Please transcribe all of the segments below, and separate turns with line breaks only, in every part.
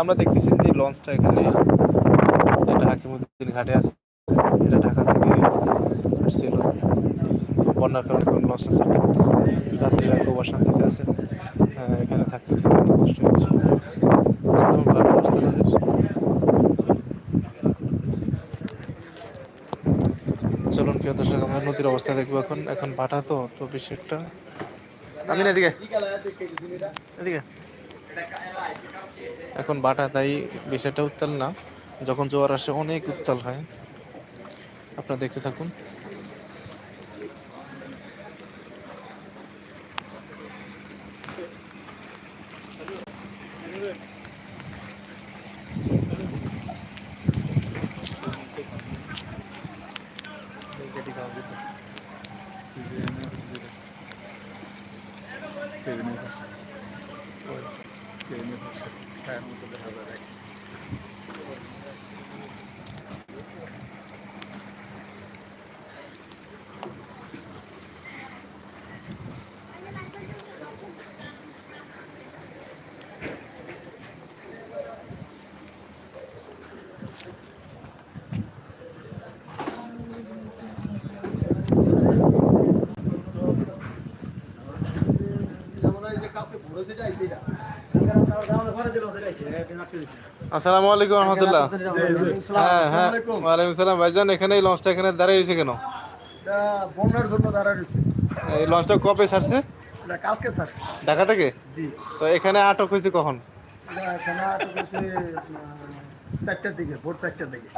আমরা দেখতেছি যে লঞ্চটা এখানে এটা হাকিমুদ্দিন ঘাটে আছে। এটা ঢাকা থেকে আসছিল। বন্যার কারণে কোন লঞ্চটা ছাড়তে যাত্রীরা খুব অশান্তিতে আছে। হ্যাঁ, এখানে থাকতেছে কত কষ্ট হচ্ছে। চলুন প্রিয় দর্শক আমরা নদীর অবস্থা দেখব এখন। এখন ভাটা তো তো বেশি একটা। আমি না এদিকে এদিকে। এখন বাটা তাই বিষয়টা উত্তাল না। যখন জোয়ার আসে অনেক উত্তাল হয়। আপনারা দেখতে থাকুন।
ছায়ার মতো দেখা যাবে
আমরা এই যে কাউকে ভরে যেটা এই যেটা
আসসালামু আলাইকুম রহমতুল্লাহ। হ্যাঁ হ্যাঁ। ওয়ালাইকুম সালাম। ভাইজান এখানে এই লঞ্চটা এখানে দাঁড়িয়ে রয়েছে কেন?
বন্যার জন্য রয়েছে।
এই লঞ্চটা কবে ছাড়ছে?
কালকে
ঢাকা থেকে?
জি।
তো এখানে আটক হয়েছে কখন?
এখানে আটক হয়েছে চারটার দিকে ভোর চারটার দিকে।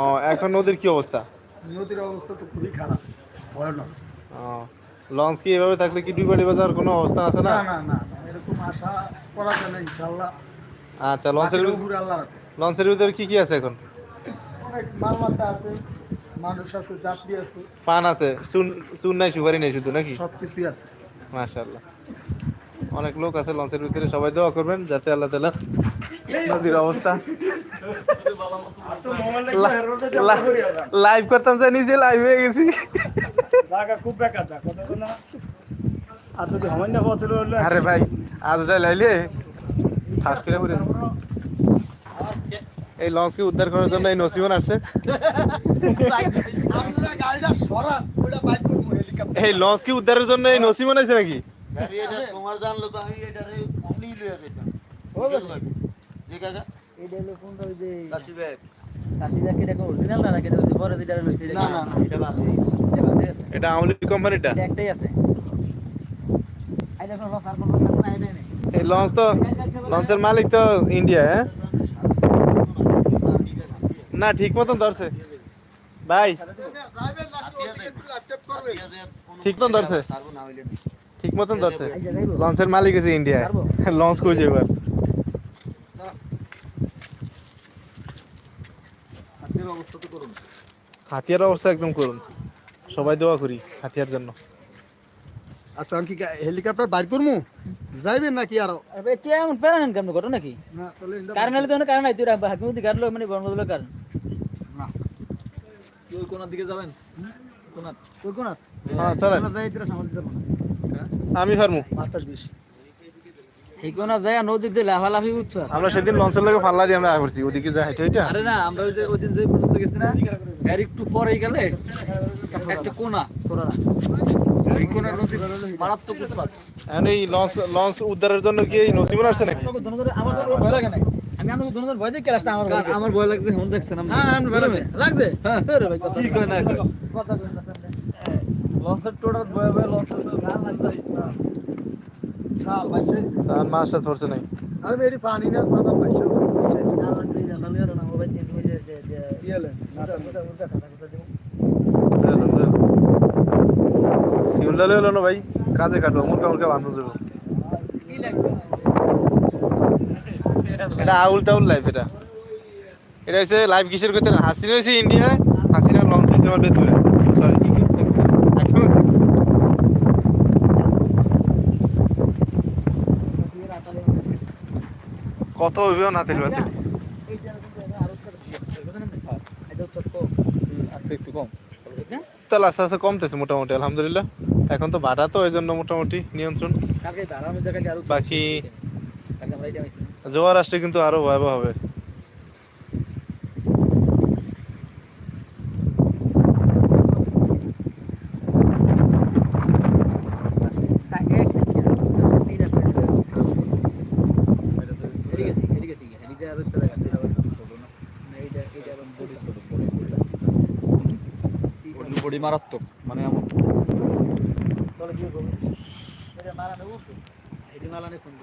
ও এখন নদীর কি অবস্থা?
নদীর অবস্থা তো খুবই খারাপ ভয়ানক।
ও লঞ্চ কি এভাবে থাকলে কি ডুবাড়ি বাজার কোনো অবস্থান আছে
না
না
না। আশা করা যায় না ইনশাল্লাহ
আচ্ছা লঞ্চের
উপরে আল্লাহ
লঞ্চের ভিতরে কি কি আছে এখন?
অনেক মালমাত্রা আছে মানুষ আছে যাত্রী আছে।
পান আছে চুন চুন নাই সুপারি নেই শুধু নাকি?
সব কিছুই আছে।
মাশাআল্লাহ। অনেক লোক আছে লঞ্চের ভিতরে সবাই দোয়া করবেন যাতে আল্লাহ তাআলা নদীর অবস্থা লাইভ করতাম যে নিজে লাইভ হয়ে গেছি।
খুব বেকার আর যদি হমান্য পথে হলে
আরে ভাই আজরা লাইলে ঠাস করে পড়ে। এই লঞ্চকে উদ্ধার করার জন্য এই নসিবন আসছে? এই লঞ্চকে উদ্ধারের জন্য এই নসিবন আছে নাকি?
গাড়ি এটা তোমার জানলো তো আমি এটারে অমনি লইয়া যেতাম জি কাকা
এটা হলো কোনটা ওই যে
কাশি ব্যাগ
কাশিদা কেটা কোন অরিজিনাল না ওই যে যেটা লইছে
না না না এটা
এটা বাদ
এটা আমলি কোম্পানিটা?
এটা একটাই আছে আই দেখো লস আর কোনো লস নাই নাই
এই লঞ্চ তো, লঞ্চের মালিক তো ইন্ডিয়া হ্যাঁ? না, ঠিক মতন ধরছে। ভাই, ঠিক মতন ধরছে। ঠিক মতন ধরছে। লঞ্চের মালিক আছে ইন্ডিয়া লঞ্চ যাবে এবার। হাতিয়ার অবস্থা একদম করুন। সবাই দোয়া করি হাতিয়ার জন্য।
আচ্ছা আমি কি হেলিকপ্টার বাইর করব যাইবেন নাকি আরও?
আরে কে এমন প্যারান কেমন ঘটনা কি?
না তাহলে ইন্দা
কারণ হলে তো অনেক কারণ নাই তুই হাকিমুদ্দি গাড়লো মানে বর্ণগুলো কারণ।
না।
তুই কোনার দিকে যাবেন? কোনার তুই কোনার
হ্যাঁ চলেন।
যাব
আমি ফার্মু
বাতাস বেশি।
এই কোনার যায় নদী দিয়ে লাফালাফি উঠছ
আমরা সেদিন লঞ্চের লাগে ফাল্লা দিয়ে আমরা করছি ওদিকে যা হেঁটে হেঁটে।
আরে না আমরা ওই যে ওই দিন যে পর্যন্ত গেছি না এর একটু পরেই গেলে একটা কোনা কোনা এই কোনা নদী মারাত্মক উৎপাত।
এই লঞ্চ লঞ্চ উদ্ধারের জন্য কি এই নসিবন আসছে নাকি?
আমার ভয় লাগে নাই। আমি ধনুধর ভয় দেখে আসলাম আমার ভয় আমার ভয় লাগছে হন দেখছেন আমি হ্যাঁ আমার ভয় হ্যাঁ ভাই কি কয় না? কয় কথা লঞ্চের টোটাল ভয় ভয় লঞ্চের গান লাগছে
শাল বাইশে হয়েছে।
সার মাছ টাছ পড়ছে নাই
আর মেরি পানি না
কথা দিব
শিউলটা হলো না ভাই কাজে কাটবো মুরকা মুরকা বান্ধব দেবো এটা আউল টাউল লাইভ এটা এটা হচ্ছে লাইভ কিসের করতে হাসিনা হয়েছে ইন্ডিয়া হাসিনা লঞ্চ হয়েছে আমার বেতুলে সরি কি কি কত হইবে না তেল বাতিল
এই আরও একটা কম
তাহলে আস্তে আস্তে কমতেছে মোটামুটি আলহামদুলিল্লাহ। এখন তো ভাড়া তো ওই জন্য মোটামুটি নিয়ন্ত্রণ।
কালকে আসলে জায়গায় আরও
বাকি
কালকে আমরা এটা হইছে জোয়ার ছোট কিন্তু আরও ভয়াবহ হবে
বডি মারাত্মক মানে এমন।
তাহলে কি করব?
এটা মারানো উঠো এটা মালানে ফোন